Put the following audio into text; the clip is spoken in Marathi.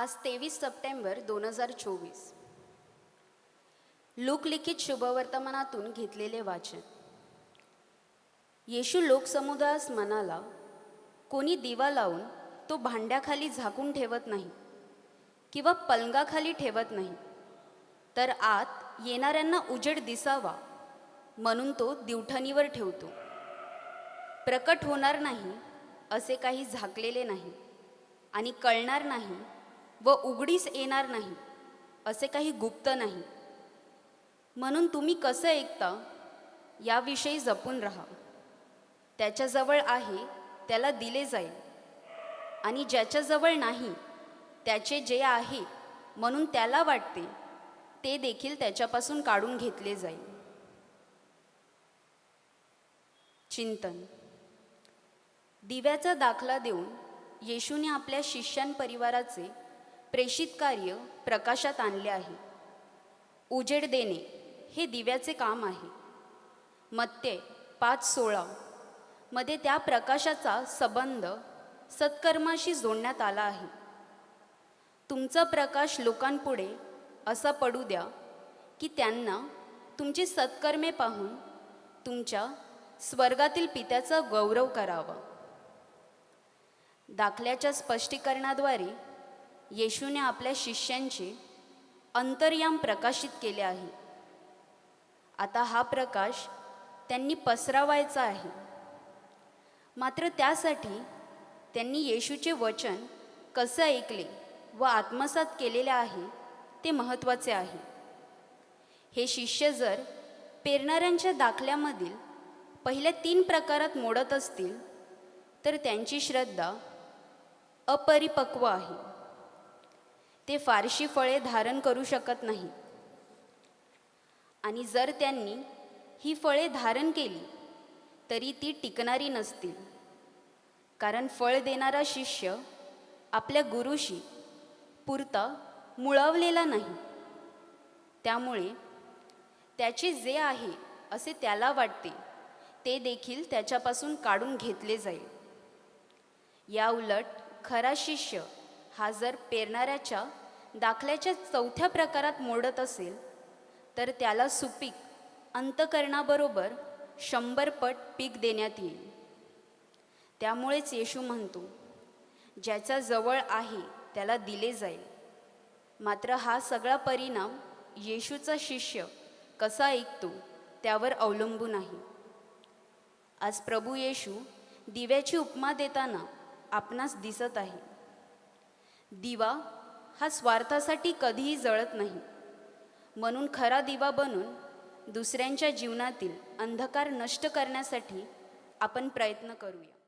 आज तेवीस सप्टेंबर दोन हजार चोवीस. लोकलिखित शुभवर्तमानातून घेतलेले वाचन. येशू लोकसमुदायास म्हणाला कोणी दिवा लावून तो भांड्याखाली झाकून ठेवत नाही किंवा पलंगाखाली ठेवत नाही तर आत येणाऱ्यांना उजेड दिसावा म्हणून तो दिवठणीवर ठेवतो. प्रकट होणार नाही असे काही झाकलेले नाही आणि कळणार नाही व उघडीस येणार नाही असे काही गुप्त नाही. म्हणून तुम्ही कसं ऐकता याविषयी जपून राहा. त्याच्याजवळ आहे त्याला दिले जाईल. आणि ज्याच्याजवळ नाही त्याचे जे आहे म्हणून त्याला वाटते ते देखील त्याच्यापासून काढून घेतले जाईल. चिंतन. दिव्याचा दाखला देऊन येशूने आपल्या शिष्यांपरिवाराचे प्रेषित कार्य प्रकाशात आणले आहे. उजेड देणे हे दिव्याचे काम आहे. मत्ते पाच सोळा. मध्ये त्या प्रकाशाचा संबंध सत्कर्माशी जोडण्यात आला आहे. तुमचा प्रकाश लोकांपुढे असा पडू द्या की त्यांना तुमची सत्कर्मे पाहून तुमच्या स्वर्गातील पित्याचा गौरव करावा. दाखल्याच्या स्पष्टीकरणाद्वारे येशूने आपल्या शिष्यांचे अंतर्याम प्रकाशित केले आहे. आता हा प्रकाश त्यांनी पसरावायचा आहे. मात्र त्यासाठी त्यांनी येशूचे वचन कसं ऐकले व आत्मसात केलेले आहे ते महत्त्वाचे आहे. हे शिष्य जर पेरणाऱ्यांच्या दाखल्यामधील पहिल्या तीन प्रकारात मोडत असतील तर त्यांची श्रद्धा अपरिपक्व आहे. ते फारशी फळे धारण करू शकत नाही. आणि जर त्यांनी ही फळे धारण केली तरी ती टिकणारी नसतील. कारण फळ देणारा शिष्य आपल्या गुरुशी पुरता मुळवलेला नाही. त्यामुळे त्याचे जे आहे असे त्याला वाटते ते देखील त्याच्यापासून काढून घेतले जाईल. या उलट खरा शिष्य हा जर पेरणाऱ्याच्या दाखल्याच्या चौथ्या प्रकारात मोडत असेल तर त्याला सुपीक अंतकरणाबरोबर शंभर पट पीक देण्यात येईल. त्यामुळेच येशू म्हणतो ज्याचा जवळ आहे त्याला दिले जाईल. मात्र हा सगळा परिणाम येशूचा शिष्य कसा ऐकतो त्यावर अवलंबून आहे. आज प्रभू येशू दिव्याची उपमा देताना आपणास दिसत आहे. दिवा हा स्वार्थासाठी कधीही जळत नाही. म्हणून खरा दिवा बनून दुसऱ्यांच्या जीवनातील अंधकार नष्ट करण्यासाठी आपण प्रयत्न करूया.